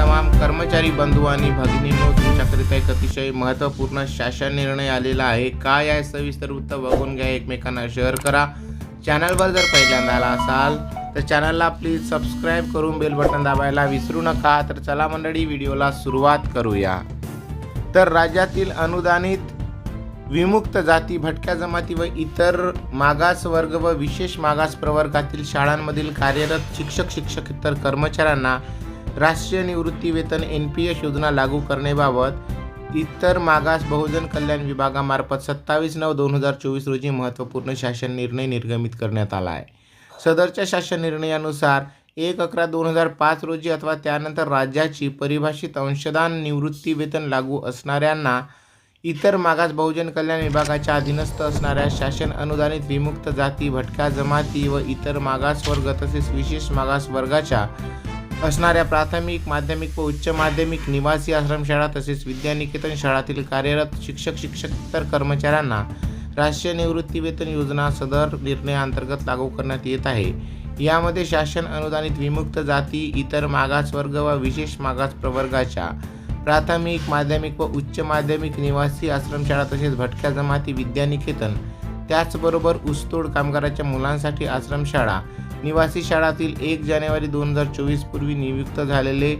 तमाम कर्मचारी बंधू आणि भगिनींनो तुमच्याकरिता एक अतिशय महत्त्वपूर्ण शासन निर्णय आलेला आहे. काय आहे? सविस्तर वृत्त बघून घ्या. एकमेकांना शेअर करा. चॅनलवर जर पहिल्यांदा आला असाल तर चॅनलला प्लीज सबस्क्राईब करून बेल बटन दाबायला विसरू नका. तर चला मंडळी व्हिडिओला सुरुवात करूया. तर राज्यातील अनुदानित विमुक्त जाती भटक्या जमाती व इतर मागास वर्ग व विशेष मागास प्रवर्गातील शाळांमधील कार्यरत शिक्षक शिक्षकेतर कर्मचाऱ्यांना राष्ट्रीय निवृत्ती वेतन एन पी एस योजना लागू करण्याबाबत इतर मागास बहुजन कल्याण विभागामार्फत सत्तावीस नऊ दोन हजार चोवीस रोजी महत्त्वपूर्ण शासन निर्णय निर्गमित करण्यात आला आहे. सदरच्या शासन निर्णयानुसार एक अकरा दोन हजार पाच रोजी अथवा त्यानंतर राज्याची परिभाषित अंशदान निवृत्ती वेतन लागू असणाऱ्यांना इतर मागास बहुजन कल्याण विभागाच्या अधीनस्थ असणाऱ्या शासन अनुदानित विमुक्त जाती भटक्या जमाती व इतर मागास वर्ग तसेच विशेष मागास वर्गाच्या असणाऱ्या प्राथमिक माध्यमिक व उच्च माध्यमिक निवासी आश्रमशाळा तसेच विद्यानिकेतन शाळातील कार्यरत शिक्षक शिक्षकतर कर्मचाऱ्यांना राष्ट्रीय निवृत्ती वेतन योजना सदर निर्णयाअंतर्गत लागू करण्यात येत आहे. यामध्ये शासन अनुदानित विमुक्त जाती इतर मागास वर्ग व विशेष मागास प्रवर्गाच्या प्राथमिक माध्यमिक व उच्च माध्यमिक निवासी आश्रमशाळा तसेच भटक्या जमाती विद्यानिकेतन त्याचबरोबर ऊसतोड कामगाराच्या मुलांसाठी आश्रमशाळा निवासी शाळातील एक जानेवारी दोन हजार चोवीस पूर्वी नियुक्त झालेले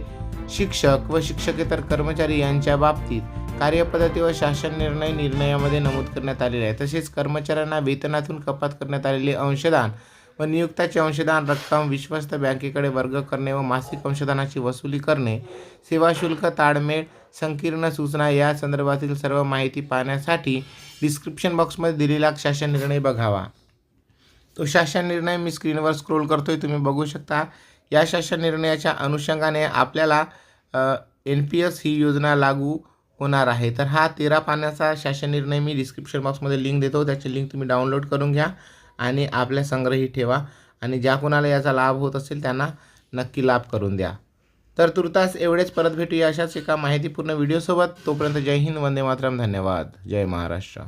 शिक्षक व शिक्षकेतर कर्मचारी यांच्या बाबतीत कार्यपद्धती व शासन निर्णय निर्णयामध्ये नमूद करण्यात आलेले आहे. तसेच कर्मचाऱ्यांना वेतनातून कपात करण्यात आलेले अंशदान व नियुक्ताचे अंशदान रक्कम विश्वस्त बँकेकडे वर्ग करणे व मासिक अंशदानाची वसुली करणे सेवा शुल्क ताळमेळ संकीर्ण सूचना या संदर्भातील सर्व माहिती पाहण्यासाठी डिस्क्रिप्शन बॉक्समध्ये दिलेला शासन निर्णय बघावा. तो शासन निर्णय मी स्क्रीनवर स्क्रोल करतोय तुम्ही बघू शकता. या शासन निर्णयाच्या अनुषंगाने आपल्याला एन पी एस ही योजना लागू होणार आहे. तर हा तेरा पाण्याचा शासन निर्णय मी डिस्क्रिप्शन बॉक्समध्ये लिंक देतो त्याची लिंक तुम्ही डाउनलोड करून घ्या. आणि आपल्या संग्रही ठेवा. आणि ज्या कोणाला याचा लाभ होत असेल त्यांना नक्की लाभ करून द्या. तर तुर्तास एवढेच. परत भेटूया अशाच एका माहितीपूर्ण व्हिडिओसोबत तोपर्यंत जय हिंद वंदे मातरम. धन्यवाद. जय महाराष्ट्र.